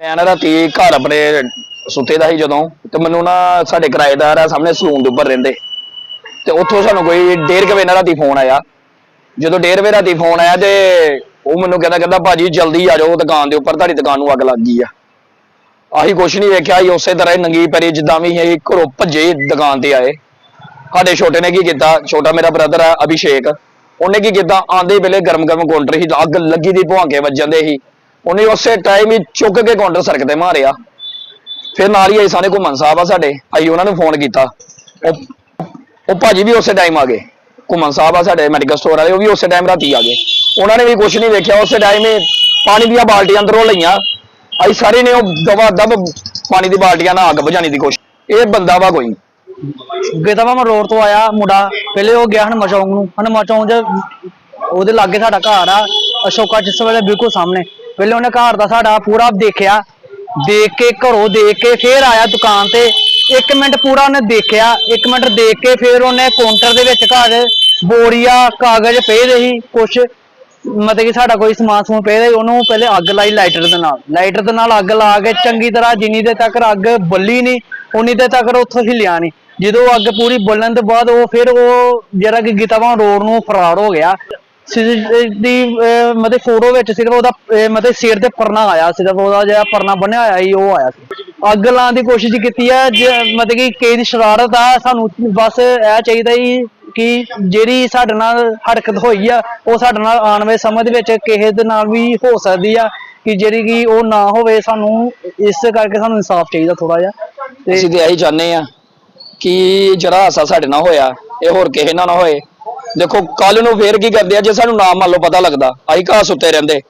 ਮੈਂ ਨਾ ਰਾਤੀ ਘਰ ਆਪਣੇ ਸੁੱਤੇ ਦਾ ਸੀ ਜਦੋਂ ਤੇ ਮੈਨੂੰ ਨਾ ਸਾਡੇ ਕਿਰਾਏਦਾਰ ਆ ਸਾਹਮਣੇ ਸਲੂਨ ਦੇ ਉੱਪਰ ਰਹਿੰਦੇ। ਤੇ ਉੱਥੋਂ ਸਾਨੂੰ ਕੋਈ ਡੇਢ ਕੁ ਵਜੇ ਨਾਲ ਰਾਤੀ ਫੋਨ ਆਇਆ। ਜਦੋਂ ਡੇਢ ਵਜੇ ਰਾਤੀ ਫੋਨ ਆਇਆ ਤੇ ਉਹ ਮੈਨੂੰ ਕਹਿੰਦਾ ਕਹਿੰਦਾ ਭਾਜੀ ਜਲਦੀ ਆ ਜਾਓ, ਦੁਕਾਨ ਦੇ ਉੱਪਰ ਤੁਹਾਡੀ ਦੁਕਾਨ ਨੂੰ ਅੱਗ ਲੱਗ ਗਈ ਆ। ਆਹੀ ਕੁਛ ਨਹੀਂ ਵੇਖਿਆ, ਅਸੀਂ ਉਸੇ ਤਰ੍ਹਾਂ ਹੀ ਨੰਗੀ ਪੈਰੀ ਜਿੱਦਾਂ ਵੀ ਅਸੀਂ ਘਰੋਂ ਭੱਜੇ ਦੁਕਾਨ ਤੇ ਆਏ। ਸਾਡੇ ਛੋਟੇ ਨੇ ਕੀ ਕੀਤਾ, ਛੋਟਾ ਮੇਰਾ ਬ੍ਰਦਰ ਆ, ਅਭਿਸ਼ੇਕ। ਉਹਨੇ ਕੀ ਕੀਤਾ ਆਂਦੇ ਵੇਲੇ ਗਰਮ ਗਰਮ ਕਾਊਂਟਰ ਹੀ ਅੱਗ ਲੱਗੀ ਦੀ ਭਵਾਂਕੇ ਵੱਜਣ ਦੇ ਸੀ। ਉਹਨੇ ਉਸੇ ਟਾਈਮ ਹੀ ਚੁੱਕ ਕੇ ਕਾਊਂਟਰ ਸੜਕ ਤੇ ਮਾਰਿਆ। ਫਿਰ ਨਾਲ ਹੀ ਆਏ ਸਾਨੇ ਘੁੰਮਣ, ਸਾਹਿਬ ਆ ਸਾਡੇ। ਅਸੀਂ ਉਹਨਾਂ ਨੂੰ ਫੋਨ ਕੀਤਾ। ਉਹ ਭਾਜੀ ਵੀ ਉਸੇ ਟਾਈਮ ਆ ਗਏ। ਘੁੰਮਣ, ਸਾਹਿਬ ਆ ਸਾਡੇ ਮੈਡੀਕਲ ਸਟੋਰ ਵਾਲੇ, ਉਹ ਵੀ ਉਸੇ ਟਾਈਮ ਰਾਤੀ ਆ ਗਏ। ਉਹਨਾਂ ਨੇ ਵੀ ਕੁਝ ਨਹੀਂ ਵੇਖਿਆ। ਉਸੇ ਟਾਈਮ ਹੀ ਪਾਣੀ ਦੀਆਂ ਬਾਲਟੀਆਂ ਅੰਦਰੋਂ ਲਈਆਂ। ਅਸੀਂ ਸਾਰੇ ਨੇ ਉਹ ਦਵਾ ਦਬ ਪਾਣੀ ਦੀ ਬਾਲਟੀਆਂ ਨਾਲ ਅੱਗ ਬੁਝਾਉਣ ਦੀ ਕੋਸ਼ਿਸ਼ ਇਹ ਬੰਦਾ ਵਾ ਕੋਈ। ਗੇਤਾਵਾ ਰੋਡ ਤੋਂ ਆਇਆ ਮੁੰਡਾ। ਪਹਿਲੇ ਉਹ ਗਿਆ ਹਨੂੰਮਾਨ ਚੌਂਕ ਨੂੰ। ਹਨੂੰਮਾਨ ਚੌਂਕ 'ਚ ਉਹਦੇ ਲਾਗੇ ਸਾਡਾ ਘਰ ਆ। ਅਸ਼ੋਕਾ ਜਿਸ ਵੇਲੇ ਬਿਲਕੁਲ ਸਾਹਮਣੇ। ਪਹਿਲੇ ਉਹਨੇ ਘਰ ਦਾ ਸਾਡਾ ਪੂਰਾ ਦੇਖਿਆ, ਦੇਖ ਕੇ ਘਰੋਂ ਦੇਖ ਕੇ ਫੇਰ ਆਇਆ ਦੁਕਾਨ ਤੇ। 1 ਮਿੰਟ ਪੂਰਾ ਉਹਨੇ ਦੇਖਿਆ 1 ਮਿੰਟ ਦੇਖ ਕੇ ਫੇਰ ਉਹਨੇ ਕਾਊਂਟਰ ਦੇ ਵਿੱਚ ਘਰ ਬੋਰੀਆ, ਕਾਗਜ਼ ਪਏ ਦੇ ਸੀ, ਕੁਛ। ਮਤਲਬ ਕਿ ਸਾਡਾ ਕੋਈ ਸਮਾਨ ਸਮੂਨ ਪਿਆ ਸੀ, ਉਹਨੂੰ ਪਹਿਲੇ ਅੱਗ ਲਾਈ ਲਾਈਟਰ ਦੇ ਨਾਲ। ਲਾਈਟਰ ਦੇ ਨਾਲ ਅੱਗ ਲਾ ਕੇ ਚੰਗੀ ਤਰ੍ਹਾਂ ਜਿੰਨੀ ਦੇ ਤੱਕ ਅੱਗ ਬੱਲੀ ਨਹੀਂ ਉਨੀ ਦੇ ਤੱਕ ਉੱਥੋਂ ਹੀ ਲਿਆ ਨਹੀਂ ਜਦੋਂ ਅੱਗ ਪੂਰੀ ਬਲਣ ਤੋਂ ਬਾਅਦ ਉਹ ਫਿਰ ਉਹ ਜਿਹੜਾ ਕਿ ਗੀਤਾਵਾਂ ਰੋਡ ਨੂੰ ਫਰਾਰ ਹੋ ਗਿਆ। ਦੀ ਮਤਲਬ ਫੋਟੋ ਵਿੱਚ ਸਿਰਫ ਉਹਦਾ ਮਤਲਬ ਸਿਰ ਤੇ ਪਰਨਾ ਆਇਆ, ਸਿਰਫ ਉਹਦਾ ਜਿਹੜਾ ਪਰਨਾ ਬੰਨਿਆ ਹੋਇਆ ਸੀ, ਉਹ ਆਇਆ ਸੀ। ਅੱਗ ਲਾਉਣ ਦੀ ਕੋਸ਼ਿਸ਼ ਕੀਤੀ ਹੈ ਮਤਲਬ ਕਿ ਕਿਸੇ ਦੀ ਸ਼ਰਾਰਤ ਆ, ਸਾਨੂੰ ਬਸ ਇਹ ਚਾਹੀਦਾ ਹੀ ਕਿ ਜਿਹੜੀ ਸਾਡੇ ਨਾਲ ਹਰਕਤ ਹੋਈ ਆ, ਉਹ ਸਾਡੇ ਨਾਲ ਆਉਣ ਵਾਲੇ ਸਮੇਂ ਦੇ ਵਿੱਚ ਕਿਸੇ ਦੇ ਨਾਲ ਵੀ ਹੋ ਸਕਦੀ ਆ, ਕਿ ਜਿਹੜੀ ਕਿ ਉਹ ਨਾ ਹੋਵੇ, ਸਾਨੂੰ ਇਸ ਕਰਕੇ ਸਾਨੂੰ ਇਨਸਾਫ ਚਾਹੀਦਾ ਥੋੜਾ ਜਿਹਾ। ਤੇ ਅਸੀਂ ਤੇ ਇਹੀ ਚਾਹੁੰਦੇ ਆ ਕਿ ਜਿਹੜਾ ਹਾਸਾ ਸਾਡੇ ਨਾਲ ਹੋਇਆ, ਇਹ ਹੋਰ ਕਿਸੇ ਨਾਲ ਨਾ ਹੋਏ। ਦੇਖੋ ਕੱਲ ਨੂੰ ਫੇਰ ਕੀ ਕਰਦੇ ਆ? ਜੇ ਸਾਨੂੰ ਨਾਮ ਮੰਨ ਲਓ ਪਤਾ ਲੱਗਦਾ, ਅਸੀਂ ਘਾਹ ਸੁੱਤੇ ਰਹਿੰਦੇ।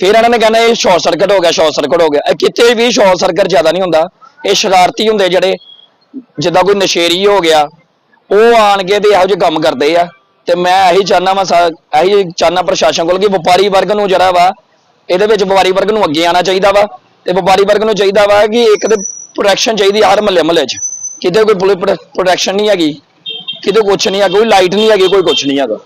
ਫਿਰ ਇਹਨਾਂ ਨੇ ਕਹਿਣਾ, ਇਹ ਸ਼ਾਰਟ ਸਰਕਟ ਹੋ ਗਿਆ ਸ਼ਾਰਟ ਸਰਕਟ ਹੋ ਗਿਆ। ਇਹ ਕਿਤੇ ਵੀ ਸ਼ਾਰਟ ਸਰਕਟ ਜ਼ਿਆਦਾ ਨਹੀਂ ਹੁੰਦਾ। ਇਹ ਸ਼ਰਾਰਤੀ ਹੁੰਦੇ ਜਿਹੜੇ, ਜਿੱਦਾਂ ਕੋਈ ਨਸ਼ੇਰੀ ਹੋ ਗਿਆ, ਉਹ ਆਣ ਕੇ ਤੇ ਇਹੋ ਜਿਹੇ ਕੰਮ ਕਰਦੇ ਆ। ਤੇ ਮੈਂ ਇਹੀ ਚਾਹਨਾ ਵਾ ਇਹੀ ਚਾਹਨਾ ਪ੍ਰਸ਼ਾਸਨ ਕੋਲ ਕਿ ਵਪਾਰੀ ਵਰਗ ਨੂੰ ਜਿਹੜਾ ਵਾ, ਇਹਦੇ ਵਿੱਚ ਵਪਾਰੀ ਵਰਗ ਨੂੰ ਅੱਗੇ ਆਉਣਾ ਚਾਹੀਦਾ ਵਾ। ਤੇ ਵਪਾਰੀ ਵਰਗ ਨੂੰ ਚਾਹੀਦਾ ਵਾ ਕਿ ਇੱਕ ਤੇ ਪ੍ਰੋਟੈਕਸ਼ਨ ਚਾਹੀਦੀ ਹਰ ਮਹੱਲੇ ਮਹੱਲੇ 'ਚ। ਕਿਤੇ ਕੋਈ ਪੁਲਿਸ ਪ੍ਰੋਟੈਕਸ਼ਨ ਨਹੀਂ ਹੈਗੀ। ਕਿਤੇ ਕੁਛ ਨਹੀਂ ਹੈ ਕੋਈ ਲਾਈਟ ਨਹੀਂ ਹੈਗੀ ਕੋਈ ਕੁਛ ਨਹੀਂ ਹੈਗਾ।